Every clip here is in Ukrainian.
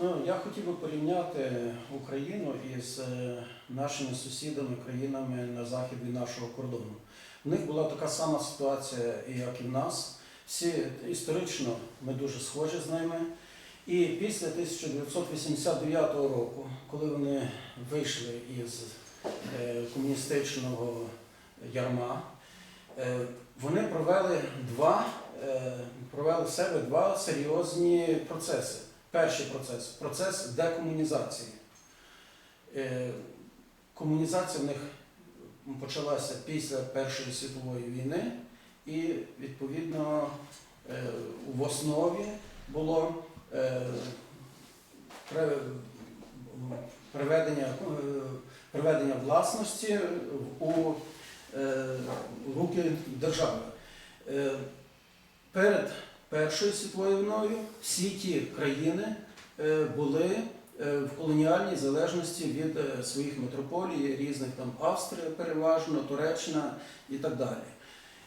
Ну, я хотів би порівняти Україну із е, нашими сусідами, країнами на захід нашого кордону. У них була така сама ситуація, як і в нас. Всі історично ми дуже схожі з ними. І після 1989 року, коли вони вийшли із е, комуністичного ярма, е, вони провели два, провели в себе два серйозні процеси. Перший процес процес декомунізації. Е, Комунізація в них почалася після Першої світової війни, і відповідно е, в основі було е, приведення, приведення власності у руки держави. Перед Першою світовою війною всі ті країни е, були е, в колоніальній залежності від е, своїх метрополій, різних там Австрія переважно, Туреччина і так далі.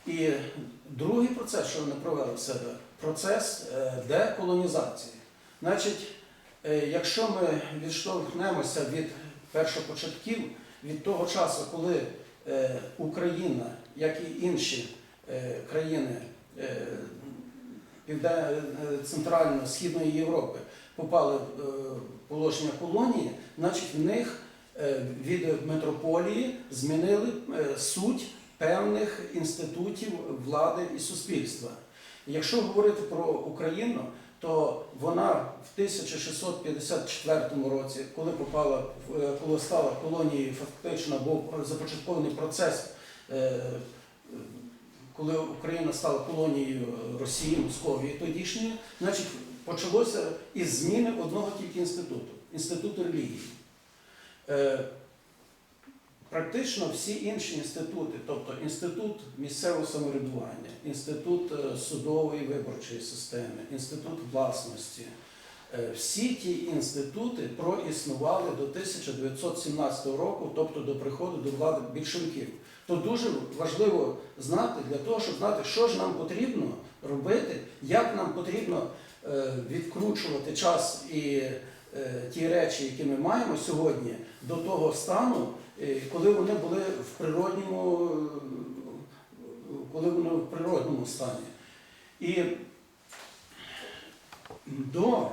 І другий процес, що вони провели в себе, процес деколонізації. Значить, якщо ми відштовхнемося від першопочатків, від того часу, коли Україна, як і інші країни Центрально-Східної Європи попали в е, положення колонії, значить в них е, від метрополії змінили е, суть певних інститутів влади і суспільства. Якщо говорити про Україну, то вона в 1654 році, коли попала, е, коли стала колонією, фактично був започаткований процес, е, коли Україна стала колонією Росії, Московії тодішньої, значить почалося із зміни одного тільки інституту інституту релігії. Е, Практично всі інші інститути, тобто інститут місцевого самоврядування, інститут е, судової виборчої системи, інститут власності, е, всі ті інститути проіснували до 1917 року, тобто до приходу до влади більшовиків. То дуже важливо знати для того, щоб знати, що ж нам потрібно робити, як нам потрібно е, відкручувати час і е, ті речі, які ми маємо сьогодні, до того стану, е, коли вони були в природньому, коли вони в природньому стані. І до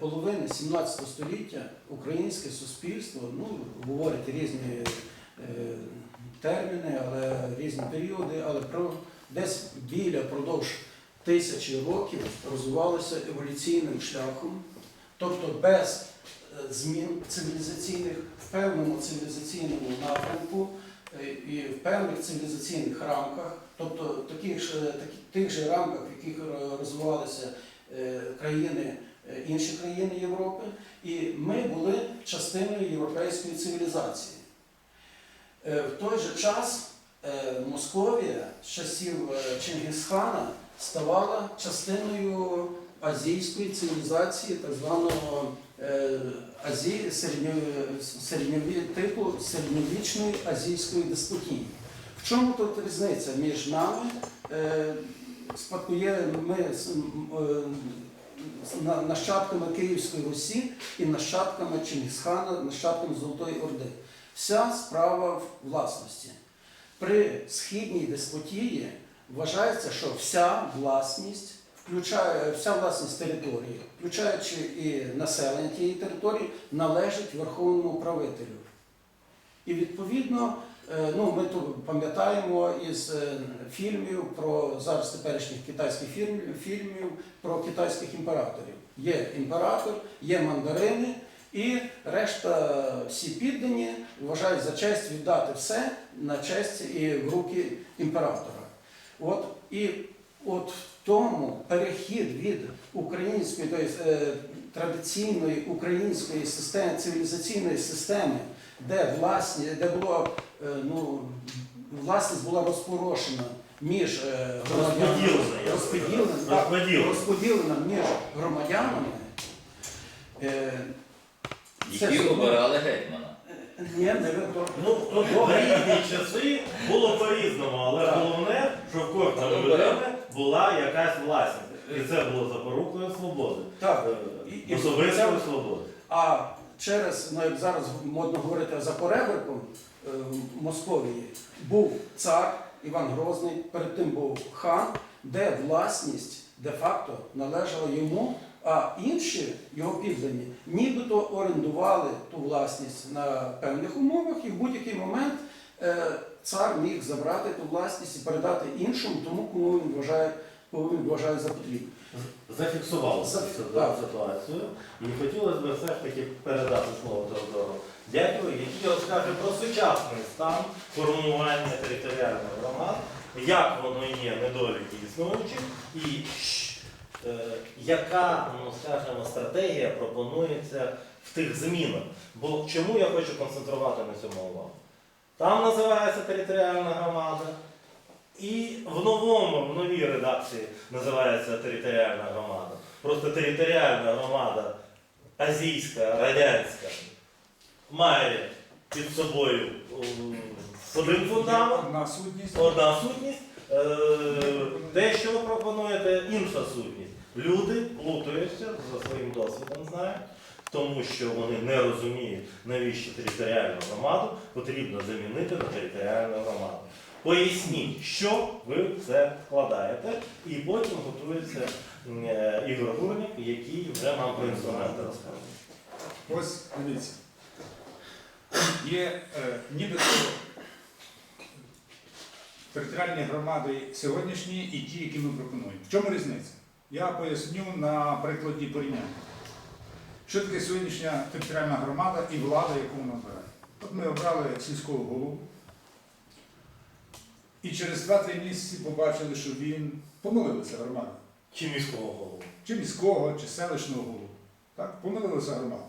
половини 17 століття українське суспільство, ну, говорять різні терміни, але різні періоди, але про десь біля продовж тисячі років розвивалося еволюційним шляхом, тобто без е, змін цивілізаційних в певному цивілізаційному напрямку е, і в певних цивілізаційних рамках, тобто таких ж, такі- тих же рамках, в яких е, розвивалися е, країни, е, інші країни Європи, і ми були частиною європейської цивілізації. Е, В той же час е, Московія з часів е, Чингісхана ставала частиною азійської цивілізації, так званого Азії, середньові, типу середньовічної азійської деспотії. В чому тут різниця між нами, спадкоємами, з- м, з- на- нащадками Київської Русі і нащадками Чингісхана, нащадками Золотої Орди? Вся справа в власності. При східній деспотії вважається, що вся власність, включає вся власність території, включаючи і населення тієї території, належить верховному правителю. І відповідно, е, ну, ми тут пам'ятаємо із е, фільмів про зараз теперішніх китайських фільмів, фільмів про китайських імператорів. Є імператор, є мандарини, і решта всі піддані вважають за честь віддати все на честь і в руки імператора. От, і от в тому перехід від української, тобто, традиційної української системи, цивілізаційної системи, де власні, де було, е, ну, власність була розпорошена між е, громадянами, розподілена між громадянами. Які обирали гетьмана. Ні, не ви. Ну, то в різні часи було по-різному, але головне, що в кожного Так. людини була якась власність. І це було запорукою свободи. Так. Е, І- і Особистої свободи. А через, ну як зараз модно говорити за переверком е, в Московії, був цар Іван Грозний, перед тим був хан, де власність де-факто належала йому, а інші його піддані нібито орендували ту власність на певних умовах, і в будь-який момент е, цар міг забрати ту власність і передати іншому, тому кому він вважає, кому він вважає за потрібне. Зафіксували За- цю ситуацію. І хотілося б все ж таки передати слово Теодору Дякую, який розкаже про сучасний стан формування територіальних громад, як воно є недоліки існуючі, і яка, ну скажімо, стратегія пропонується в тих змінах. Бо чому я хочу концентрувати на цьому увагу? Там називається територіальна громада. І в новому, в новій редакції називається територіальна громада. Просто територіальна громада азійська, радянська, має під собою один фундамент, Одна сутність. одна сутність. Е, Те, що ви пропонуєте, інша сутність. Люди плутаються за своїм досвідом, знають, тому що вони не розуміють, навіщо територіальну громаду потрібно замінити на територіальну громаду. Поясніть, що ви в це вкладаєте, і потім готується е, Ігор Гурник, який вже нам про інструменти розкаже. Ось дивіться. Є е, нібито територіальні громади сьогоднішні і ті, які ми пропонуємо. В чому різниця? Я поясню на прикладі порівняння. Що таке сьогоднішня територіальна громада і влада, яку вона обирає? От ми обрали сільського голову. І через 2-3 місяці побачили, що він помилилася громада. Чи міського голову? чи міського, чи селищного голову. Так? Помилилася громада.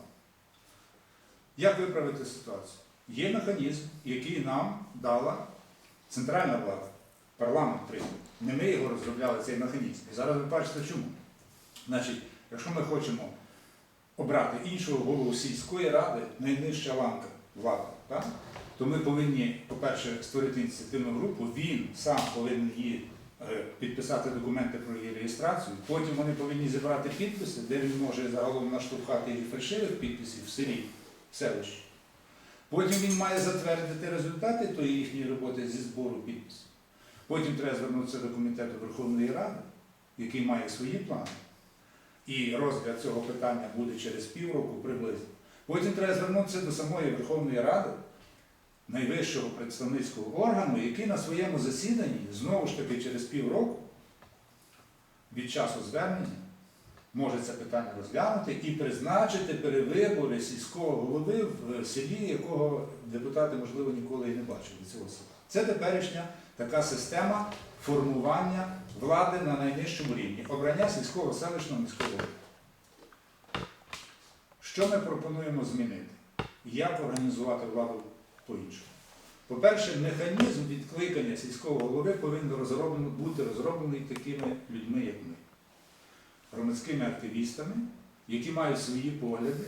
Як виправити ситуацію? Є механізм, який нам дала центральна влада, парламент прийняв. Не ми його розробляли, цей механізм. І зараз ви бачите чому. Значить, якщо ми хочемо обрати іншого голову сільської ради, найнижча ланка влади, так? то ми повинні, по-перше, створити ініціативну групу, він сам повинен її е, підписати документи про її реєстрацію. Потім вони повинні зібрати підписи, де він може загалом наштовхати і фальшивих підписів в селі, в селищі. Потім він має затвердити результати тої їхньої роботи зі збору підписів. Потім треба звернутися до комітету Верховної Ради, який має свої плани. І розгляд цього питання буде через півроку приблизно. Потім треба звернутися до самої Верховної Ради, найвищого представницького органу, який на своєму засіданні знову ж таки через півроку від часу звернення може це питання розглянути і призначити перевибори сільського голови в селі, якого депутати, можливо, ніколи і не бачили цього села. Це теперішня така система формування влади на найнижчому рівні, обрання сільського селищного міського голови. Що ми пропонуємо змінити? Як організувати владу по-іншому? По-перше, механізм відкликання сільського голови повинен бути розроблений такими людьми, як ми, громадськими активістами, які мають свої погляди,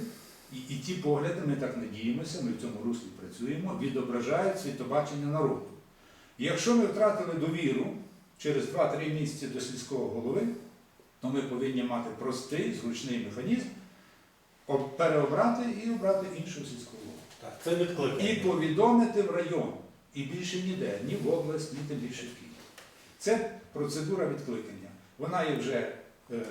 і, і ті погляди, ми так надіємося, ми в цьому руслі працюємо, відображають світобачення народу. І якщо ми втратили довіру через 2-3 місяці до сільського голови, то ми повинні мати простий, зручний механізм переобрати і обрати іншого сільського голову. Так, це відкликання. І повідомити в район. І більше ніде, ні в область, ні тим більше в Київ. Це процедура відкликання. Вона є вже е,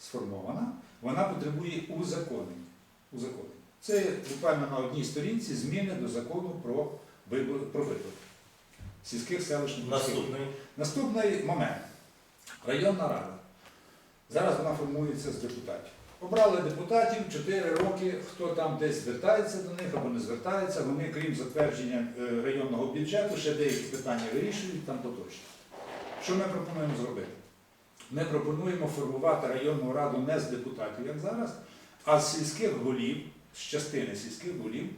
сформована, вона потребує узаконення. узаконення. Це буквально на одній сторінці зміни до закону про вибори про вибори сільських селищних Наступний. Наступний момент. Районна рада. Зараз вона формується з депутатів. Обрали депутатів 4 роки, хто там десь звертається до них або не звертається, вони, крім затвердження е, районного бюджету, ще деякі питання вирішують там поточно. Що ми пропонуємо зробити? Ми пропонуємо формувати районну раду не з депутатів, як зараз, а з сільських голів, з частини сільських голів,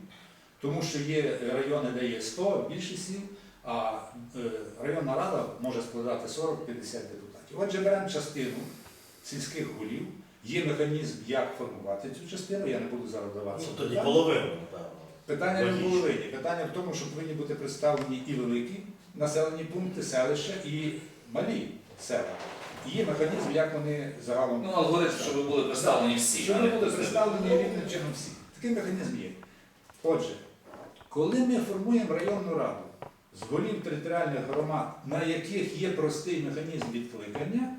тому що є райони, де є 100, більше сіл, а е, районна рада може складати 40-50 депутатів. Отже, беремо частину сільських голів, є механізм, як формувати цю частину, я не буду зараз давати. Ну, тоді половину, напевно. Питання не в половині. Питання в тому, що повинні бути представлені і великі населені пункти, селища, і малі села. Є механізм, як вони загалом. Ну, алгоритм, щоб були представлені всі. Щоб вони були представлені рівним чином всі. Такий механізм є. Отже, коли ми формуємо районну раду з голів територіальних громад, на яких є простий механізм відкликання,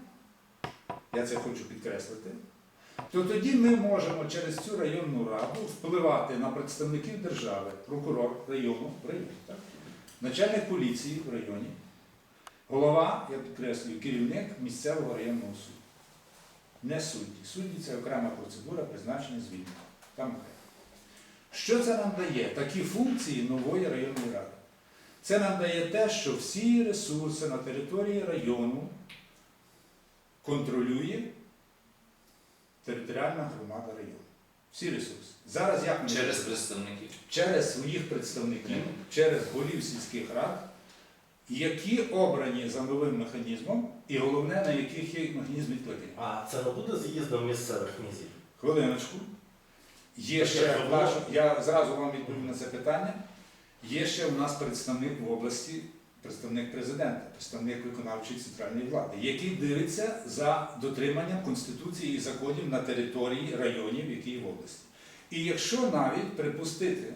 я це хочу підкреслити, то тоді ми можемо через цю районну раду впливати на представників держави, прокурор району в районі, так? начальник поліції в районі, голова, я підкреслюю, керівник місцевого районного суду. Не судді. Судді це окрема процедура призначення звільнення. Там. Що це нам дає? Такі функції нової районної ради. Це нам дає те, що всі ресурси на території району контролює територіальна громада району. Всі ресурси. Зараз як ми Через представників. через своїх представників, через голів сільських рад, які обрані за новим механізмом, і головне, на яких є механізм відкликання. А це не буде з'їздом місцевих князів? Хвилиночку. Є ще було? я зразу вам відповім на це питання. Є ще у нас представник в області, представник президента, представник виконавчої центральної влади, який дивиться за дотриманням Конституції і законів на території районів, які є в області. І якщо навіть припустити,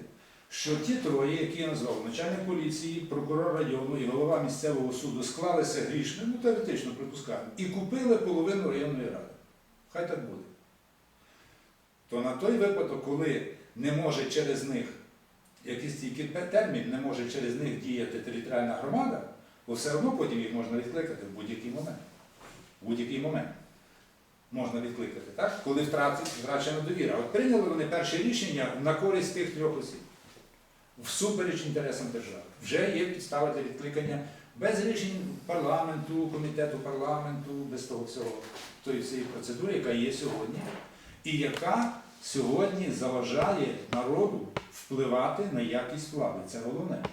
що ті троє, які я назвав, начальник поліції, прокурор району і голова місцевого суду склалися грішно, ну теоретично припускаємо, і купили половину районної ради. Хай так буде то на той випадок, коли не може через них якийсь тільки термін, не може через них діяти територіальна громада, то все одно потім їх можна відкликати в будь-який момент. В будь-який момент можна відкликати, так? коли втрачена довіра. От прийняли вони перше рішення на користь тих трьох осіб, всупереч інтересам держави. Вже є підстава для відкликання без рішень парламенту, комітету парламенту, без того всього, тої всієї процедури, яка є сьогодні і яка сьогодні заважає народу впливати на якість влади. Це головне.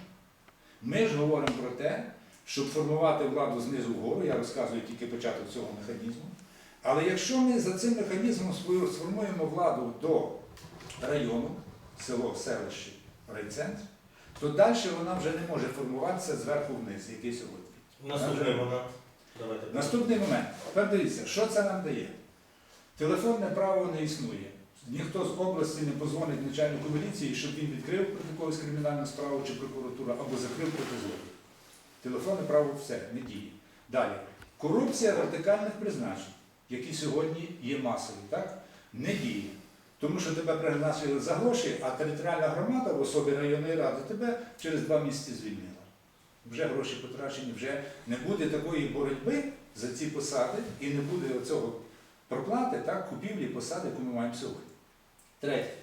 Ми ж говоримо про те, щоб формувати владу знизу вгору, я розказую тільки початок цього механізму. Але якщо ми за цим механізмом сформуємо владу до району, село, селище, райцентр, то далі вона вже не може формуватися зверху вниз, який сьогодні. Наступний момент. Давайте. Наступний момент. Тепер дивіться, що це нам дає? Телефонне право не існує. Ніхто з області не позвонить начальнику міліції, щоб він відкрив проти когось кримінальну справу чи прокуратура, або закрив проти. Телефонне право все, не діє. Далі. Корупція вертикальних призначень, які сьогодні є масові, так? не діє. Тому що тебе призначили за гроші, а територіальна громада в особі районної ради тебе через два місяці звільнила. Вже гроші потрачені, вже не буде такої боротьби за ці посади і не буде цього проплати, так, купівлі посади, яку ми маємо сьогодні. Третє.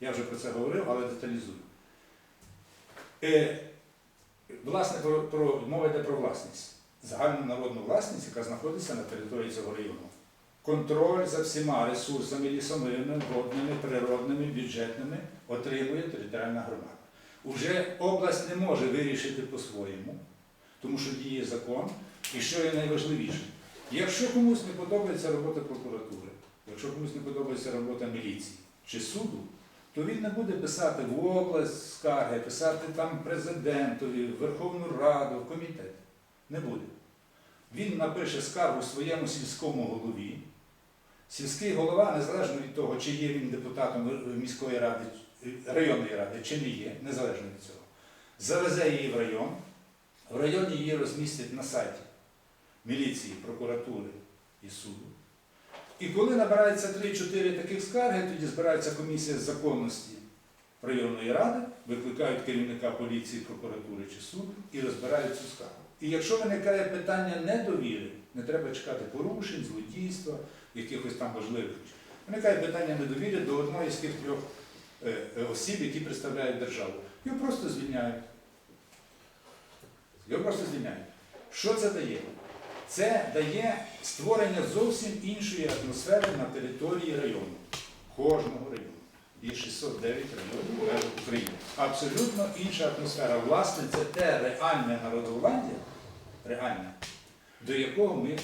Я вже про це говорив, але деталізую. Е, власне, про, про, мова йде про власність. Загальну народну власність, яка знаходиться на території цього району. Контроль за всіма ресурсами лісовими, водними, природними, бюджетними отримує територіальна громада. Уже область не може вирішити по-своєму, тому що діє закон. І що є найважливіше, якщо комусь не подобається робота прокуратури, якщо комусь не подобається робота міліції чи суду, то він не буде писати в область скарги, писати там президентові, Верховну Раду, в комітет. Не буде. Він напише скаргу своєму сільському голові. Сільський голова, незалежно від того, чи є він депутатом міської ради, районної ради, чи не є, незалежно від цього, завезе її в район, в районі її розмістять на сайті міліції, прокуратури і суду. І коли набирається 3-4 таких скарги, тоді збирається комісія з законності районної ради, викликають керівника поліції, прокуратури чи суду і розбирають цю скаргу. І якщо виникає питання недовіри, не треба чекати порушень, злодійства, якихось там важливих. Виникає питання недовіри до одної з тих трьох е, е, осіб, які представляють державу. Його просто звільняють. Його просто звільняють. Що це дає? Це дає створення зовсім іншої атмосфери на території району. Кожного району. Є 609 районів України. Абсолютно інша атмосфера. Власне, це те реальне народовладдя, реальне, до якого ми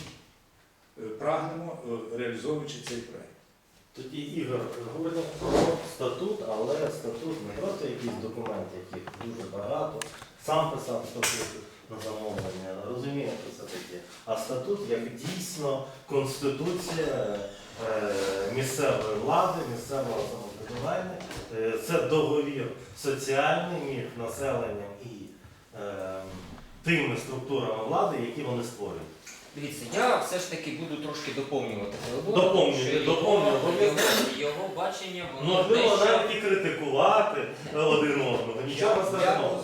прагнемо, е, реалізовуючи цей проект. Тоді Ігор говоримо про статут, але статут не просто якийсь документ, яких дуже багато. Сам писав статут на замовлення, розумієте це таке. А статут як дійсно конституція е, місцевої влади, місцевого самоврядування. Е, Це договір соціальний між населенням і е, тими структурами влади, які вони створюють. Дивіться, я все ж таки буду трошки доповнювати Теодора, Доповнюйте, тому що його- його, його бачення, воно Можливо, дещо... навіть і критикувати один одного. Нічого Я страшного.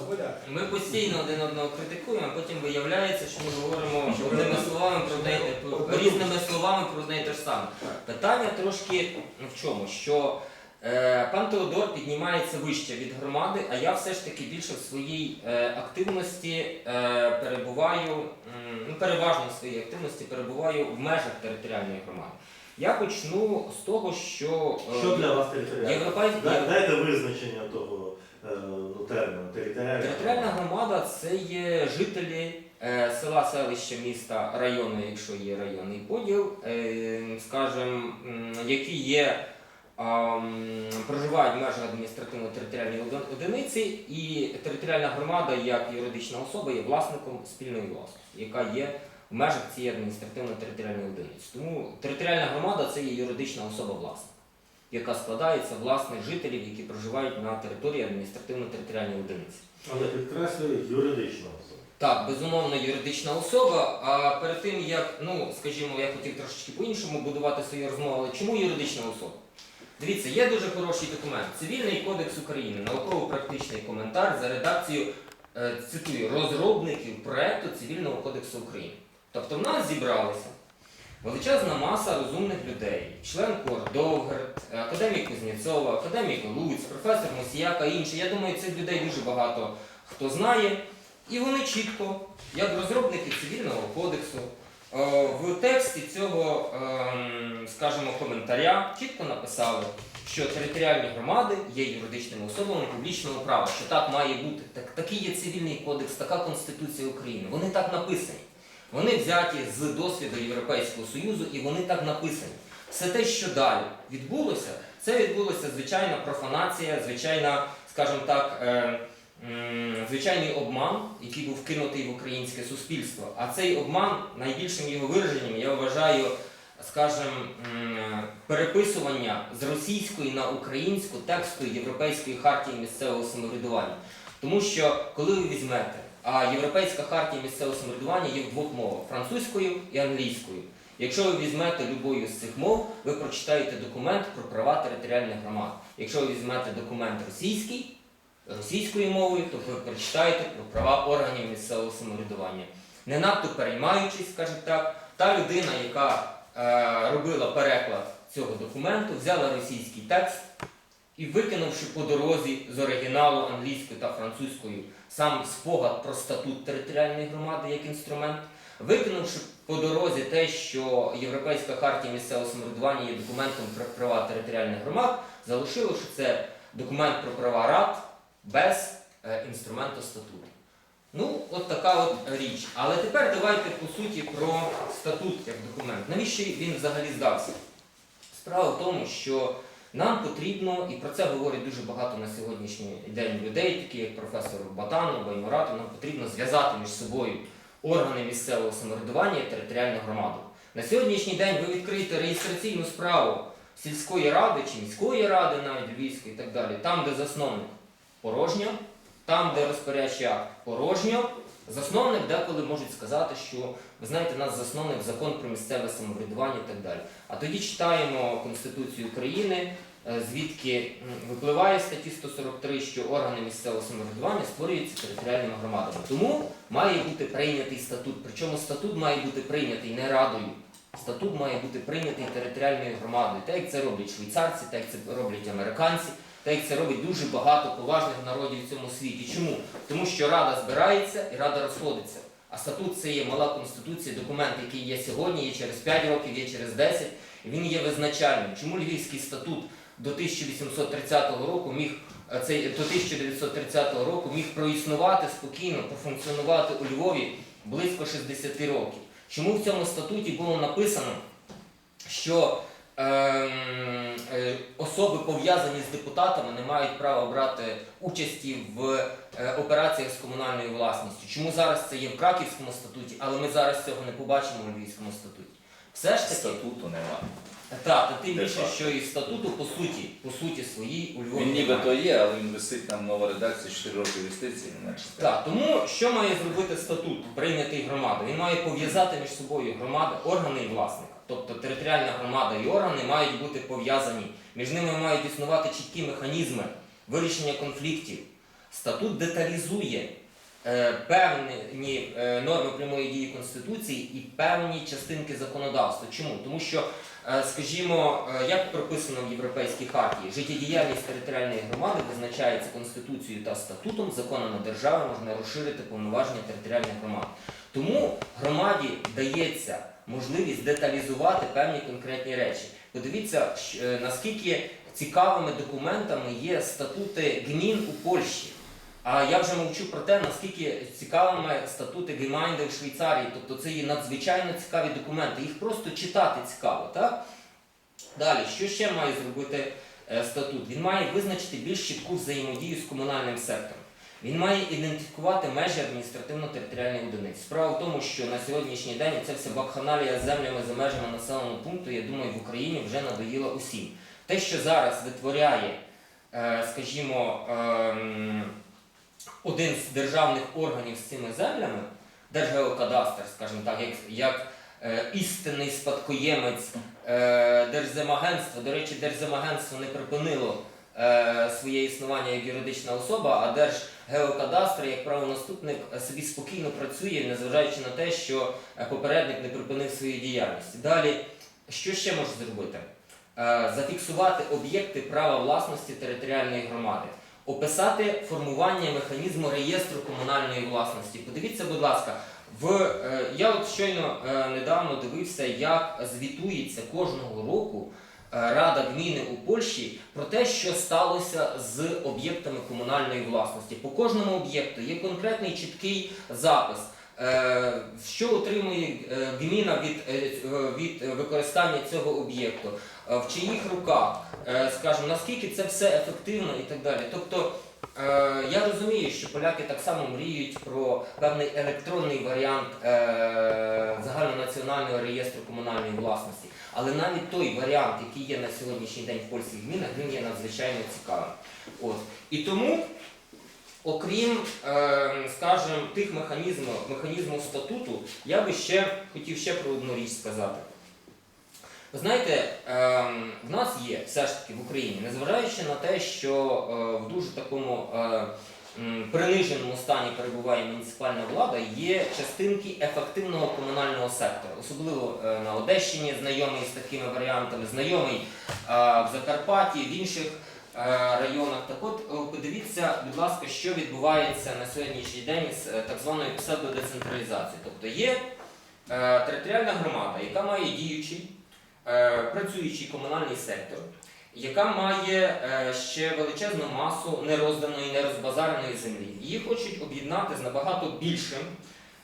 Ми постійно один одного критикуємо, а потім виявляється, що ми говоримо одними словами про одне, про- різними словами про одне і те ж саме. Питання трошки в чому? Що пан Теодор піднімається вище від громади, а я все ж таки більше в своїй е, активності е, перебуваю, ну переважно в своїй активності перебуваю в межах територіальної громади. Я почну з того, що, е, Що для вас територіальне? європейська Дайте визначення того е, ну, терміну територіальна. Територіальна громада це є жителі е, села, селища, міста, району, якщо є районний поділ, е, скажімо, які є, проживають в межах адміністративно-територіальної одиниці, і територіальна громада як юридична особа є власником спільної власності, яка є в межах цієї адміністративно-територіальної одиниці. Тому територіальна громада це є юридична особа власника. Яка складається власне жителів, які проживають на території адміністративно-територіальної одиниці. Але підкреслюю юридична особа. Так, безумовно, юридична особа. А перед тим як, ну скажімо, я хотів трошечки по-іншому будувати свою розмову, але чому юридична особа? Дивіться, є дуже хороший документ. Цивільний кодекс України, науково-практичний коментар за редакцією, е, цитую, розробників проекту Цивільного кодексу України. Тобто в нас зібралися величезна маса розумних людей, член КОР Довгерт, академік Кузнєцова, академік Луць, професор Мосіяка інші. Я думаю, цих людей дуже багато хто знає. І вони чітко, як розробники цивільного кодексу, в тексті цього, ем, скажімо, коментаря чітко написали, що територіальні громади є юридичними особами публічного права, що так має бути. Так, такий є цивільний кодекс, така Конституція України. Вони так написані. Вони взяті з досвіду Європейського Союзу і вони так написані. Все те, що далі відбулося, це відбулося звичайна профанація, звичайна, скажімо так, е, м, звичайний обман, який був вкинутий в українське суспільство. А цей обман найбільшим його вираженням я вважаю, скажімо, переписування з російської на українську тексту Європейської хартії місцевого самоврядування. Тому що коли ви візьмете, а Європейська хартія місцевого самоврядування є в двох мовах французькою і англійською. Якщо ви візьмете любою з цих мов, ви прочитаєте документ про права територіальних громад. Якщо ви візьмете документ російський, російською мовою, то ви прочитаєте про права органів місцевого самоврядування. Не надто переймаючись, скажімо так, та людина, яка е, робила переклад цього документу, взяла російський текст і викинувши по дорозі з оригіналу англійською та французькою сам спогад про статут територіальної громади як інструмент, викинувши по дорозі те, що Європейська хартія місцевого самоврядування є документом про права територіальних громад, залишивши це документ про права рад без е, інструменту статуту. Ну, от така от річ. Але тепер давайте по суті про статут як документ. Навіщо він взагалі здався? Справа в тому, що нам потрібно, і про це говорить дуже багато на сьогоднішній день людей, такі як професор Батанов, Баймуратов, нам потрібно зв'язати між собою органи місцевого самоврядування і територіальну громаду. На сьогоднішній день ви відкриєте реєстраційну справу сільської ради чи міської ради, навіть Львівської і так далі, там, де засновник порожньо, там, де розпорядчий акт порожньо, засновник деколи можуть сказати, що ви знаєте, нас засновник закон про місцеве самоврядування і так далі. А тоді читаємо Конституцію України, е, звідки випливає статті 143, що органи місцевого самоврядування створюються територіальними громадами. Тому має бути прийнятий статут. Причому статут має бути прийнятий не радою. Статут має бути прийнятий територіальною громадою, так як це роблять швейцарці, так як це роблять американці, так як це робить дуже багато поважних народів в цьому світі. Чому? Тому що рада збирається і рада розходиться. А статут це є мала конституція, документ, який є сьогодні, є через 5 років, є через 10. І він є визначальним. Чому Львівський статут до 1830 року міг е, цей до 1930 року міг проіснувати спокійно, профункціонувати у Львові близько 60 років? Чому в цьому статуті було написано, що е, особи пов'язані з депутатами не мають права брати участі в е, операціях з комунальною власністю. Чому зараз це є в Краківському статуті, але ми зараз цього не побачимо у Львівському статуті. Все ж таки, Статуту нема. так, та тим більше, що і статуту по суті, по суті своїй у Львові. Він немає. нібито є, але він висить там нова редакція 4 роки юстиції. Так, тому що має зробити статут, прийнятий громадою? Він має пов'язати між собою громади, органи і власника. Тобто територіальна громада і органи мають бути пов'язані. Між ними мають існувати чіткі механізми вирішення конфліктів. Статут деталізує е, певні е, норми прямої дії Конституції і певні частинки законодавства. Чому? Тому що, е, скажімо, е, як прописано в Європейській хартії, життєдіяльність територіальної громади визначається Конституцією та статутом, законами держави можна розширити повноваження територіальних громад. Тому громаді дається можливість деталізувати певні конкретні речі. Подивіться, е, наскільки цікавими документами є статути гмін у Польщі. А я вже мовчу про те, наскільки цікавими статути Гемайнде в Швейцарії, тобто це є надзвичайно цікаві документи. Їх просто читати цікаво, так? Далі, що ще має зробити е, статут? Він має визначити більш чітку взаємодію з комунальним сектором. Він має ідентифікувати межі адміністративно-територіальної одиниці. Справа в тому, що на сьогоднішній день ця вся вакханалія з землями за межами населеного пункту, я думаю, в Україні вже надоїла усім. Те, що зараз витворяє, е, скажімо, ем, один з державних органів з цими землями, Держгеокадастр, скажімо так, як, як е, істинний спадкоємець е, Держземагентства. До речі, Держземагентство не припинило е, своє існування як юридична особа, а Держгеокадастр, як правонаступник, е, собі спокійно працює, незважаючи на те, що е, попередник не припинив свою діяльність. Далі, що ще може зробити? Е, Зафіксувати об'єкти права власності територіальної громади. Описати формування механізму реєстру комунальної власності. Подивіться, будь ласка, в я от щойно недавно дивився, як звітується кожного року Рада гміни у Польщі про те, що сталося з об'єктами комунальної власності. По кожному об'єкту є конкретний чіткий запис. Е, Що отримує е, гміна від, е, е, від використання цього об'єкту, Е, в чиїх руках, Е, скажімо, наскільки це все ефективно і так далі. Тобто е, я розумію, що поляки так само мріють про певний електронний варіант е, загальнонаціонального реєстру комунальної власності. Але навіть той варіант, який є на сьогоднішній день в польських гмінах, він є надзвичайно цікавим. От. І тому, окрім, е, скажімо, тих механізмів, механізму статуту, я би ще хотів ще про одну річ сказати. Ви знаєте, ем, в нас є все ж таки в Україні, незважаючи на те, що е, в дуже такому е, приниженому стані перебуває муніципальна влада, є частинки ефективного комунального сектора, особливо е, на Одещині, знайомий з такими варіантами, знайомий в Закарпатті, в інших районах. Так от подивіться, будь ласка, що відбувається на сьогоднішній день з так званою псевдодецентралізацією. Тобто є територіальна громада, яка має діючий працюючий комунальний сектор, яка має е, ще величезну масу нерозданої, нерозбазареної землі. Її хочуть об'єднати з набагато більшим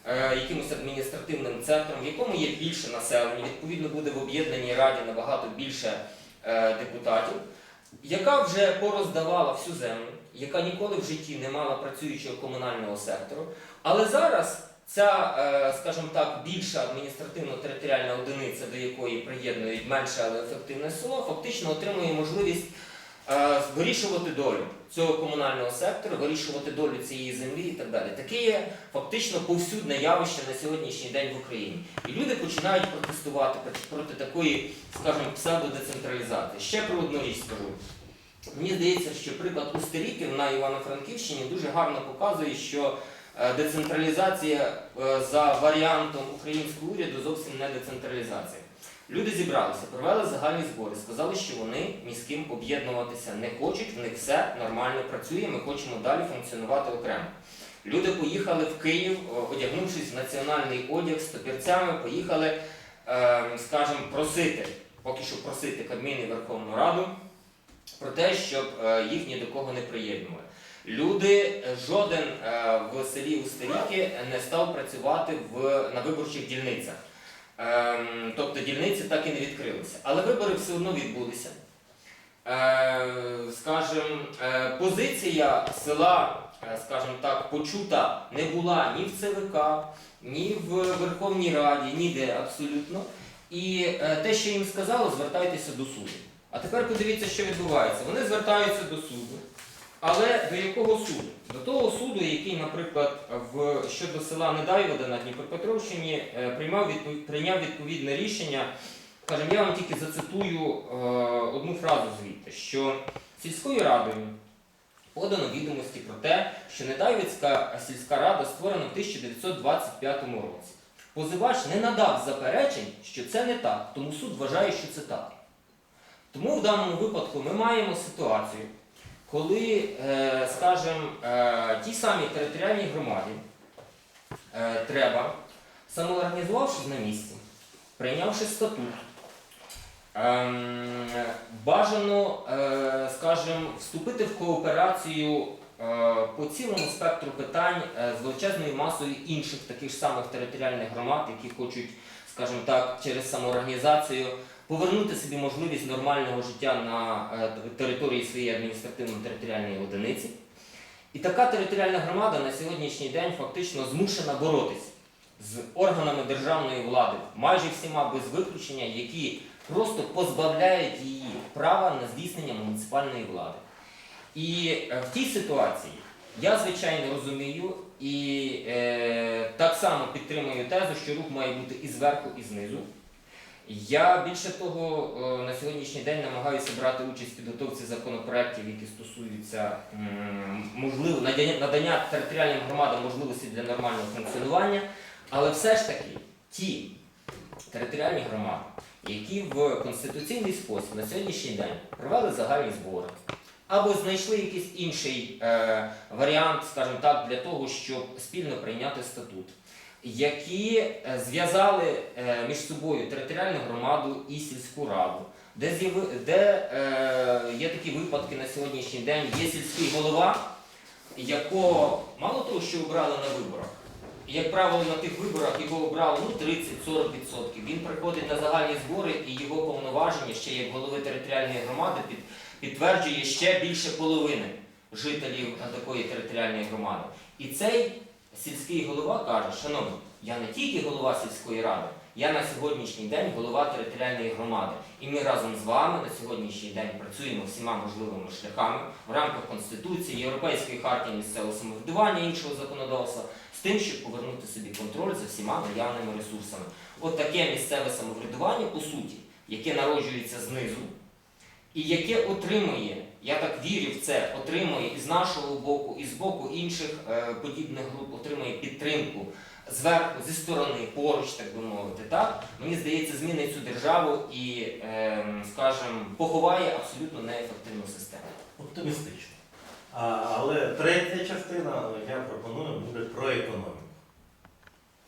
е, якимось адміністративним центром, в якому є більше населення, відповідно буде в об'єднаній раді набагато більше е, депутатів, яка вже пороздавала всю землю, яка ніколи в житті не мала працюючого комунального сектору. Але зараз ця, е, скажімо так, більша адміністративно-територіальна одиниця, до якої приєднують менше, але ефективне село, фактично отримує можливість е, вирішувати долю цього комунального сектору, вирішувати долю цієї землі і так далі. Таке є фактично повсюдне явище на сьогоднішній день в Україні. І люди починають протестувати проти, такої, скажімо, псевдодецентралізації. Ще про одну річ скажу. Мені здається, що приклад Устеріків на Івано-Франківщині дуже гарно показує, що децентралізація е, за варіантом українського уряду зовсім не децентралізація. Люди зібралися, провели загальні збори, сказали, що вони ні з ким об'єднуватися не хочуть, в них все нормально працює, ми хочемо далі функціонувати окремо. Люди поїхали в Київ, одягнувшись в національний одяг з топірцями, поїхали, е, скажімо, просити, поки що просити Кабмін і Верховну Раду про те, щоб е, їх ні до кого не приєднували. Люди, е, жоден е, в селі Устеріки не став працювати в, на виборчих дільницях. Ем, тобто дільниці так і не відкрилися. Але вибори все одно відбулися. Е, скажем, е, позиція села, е, скажем так, почута не була ні в ЦВК, ні в Верховній Раді, ніде абсолютно. І е, те, що їм сказали, звертайтеся до суду. А тепер подивіться, що відбувається. Вони звертаються до суду. Але до якого суду? До того суду, який, наприклад, в, щодо села Недайвода на Дніпропетровщині е, приймав відпов- прийняв відповідне рішення. Скажімо, я вам тільки зацитую е, одну фразу звідти, що сільською радою подано відомості про те, що Недайвицька сільська рада створена в 1925 році. Позивач не надав заперечень, що це не так, тому суд вважає, що це так. Тому в даному випадку ми маємо ситуацію, коли, е, скажімо, е, тій самій територіальній громаді е, треба, самоорганізувавшись на місці, прийнявши статут, ем, бажано, скажімо, вступити в кооперацію по цілому спектру питань з величезною масою інших таких самих територіальних громад, які хочуть, скажімо так, через самоорганізацію повернути собі можливість нормального життя на е, території своєї адміністративно-територіальної одиниці. І така територіальна громада на сьогоднішній день фактично змушена боротися з органами державної влади, майже всіма без виключення, які просто позбавляють її права на здійснення муніципальної влади. І е, в тій ситуації я, звичайно, розумію і е, так само підтримую тезу, що рух має бути і зверху, і знизу. Я більше того е, на сьогоднішній день намагаюся брати участь в підготовці законопроєктів, які стосуються можливо надання територіальним громадам можливості для нормального функціонування, але все ж таки ті територіальні громади, які в конституційний спосіб на сьогоднішній день провели загальні збори, або знайшли якийсь інший е, варіант, скажімо так, для того, щоб спільно прийняти статут які е, зв'язали е, між собою територіальну громаду і сільську раду, де, де е, є такі випадки на сьогоднішній день, є сільський голова, якого мало того, що обрали на виборах. І, як правило, на тих виборах його обрали ну, 30-40%. Він приходить на загальні збори і його повноваження ще як голови територіальної громади під, підтверджує ще більше половини жителів такої територіальної громади. І цей сільський голова каже, шановні, я не тільки голова сільської ради, я на сьогоднішній день голова територіальної громади. І ми разом з вами на сьогоднішній день працюємо всіма можливими шляхами в рамках Конституції, Європейської хартії місцевого самоврядування іншого законодавства з тим, щоб повернути собі контроль за всіма наявними ресурсами. От таке місцеве самоврядування, по суті, яке народжується знизу, і яке отримує, я так вірю в це, отримує і з нашого боку, і з боку інших е, подібних груп, отримує підтримку зверху, зі сторони, поруч, так би мовити. Так? Мені здається, змінить цю державу і, е, скажімо, поховає абсолютно неефективну систему. Оптимістично. Але третя частина я пропоную буде про економіку.